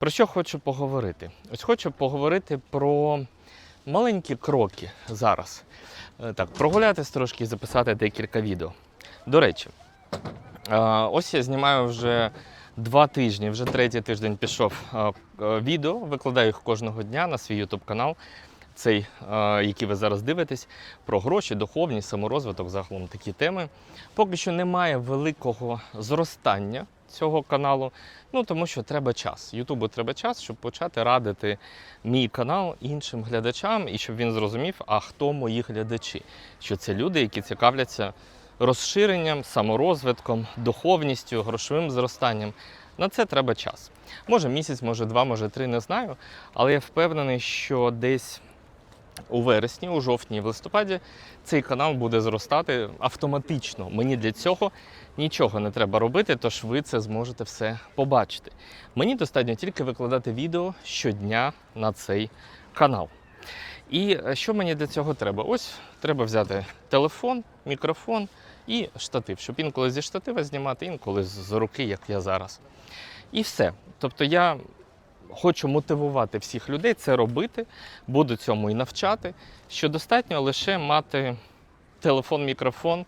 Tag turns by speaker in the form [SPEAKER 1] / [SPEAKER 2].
[SPEAKER 1] Про що хочу поговорити? Ось хочу поговорити про маленькі кроки зараз. Е, Так, прогулятись трошки і записати декілька відео. До речі, е, ось я знімаю вже два тижні, вже третій тиждень пішов е, відео, викладаю їх кожного дня на свій YouTube канал. Цей, е, який ви зараз дивитесь, про гроші, духовність, саморозвиток, загалом такі теми. Поки що немає великого зростання цього каналу. Ну тому що треба час. Ютубу треба час, щоб почати радити мій канал іншим глядачам, і щоб він зрозумів, а хто мої глядачі. Що це люди, які цікавляться розширенням, саморозвитком, духовністю, грошовим зростанням. На це треба час. Може місяць, може два, може три, не знаю. Але я впевнений, що десь у вересні, у жовтні, в листопаді цей канал буде зростати автоматично. Мені для цього нічого не треба робити, тож ви це зможете все побачити. Мені достатньо тільки викладати відео щодня на цей канал. І е, що мені для цього треба? Ось треба взяти телефон, мікрофон і штатив, щоб інколи зі штатива знімати, інколи з з руки, як я зараз. І все. Тобто я хочу мотивувати всіх людей це робити, буду цьому і навчати, що достатньо лише мати телефон, мікрофон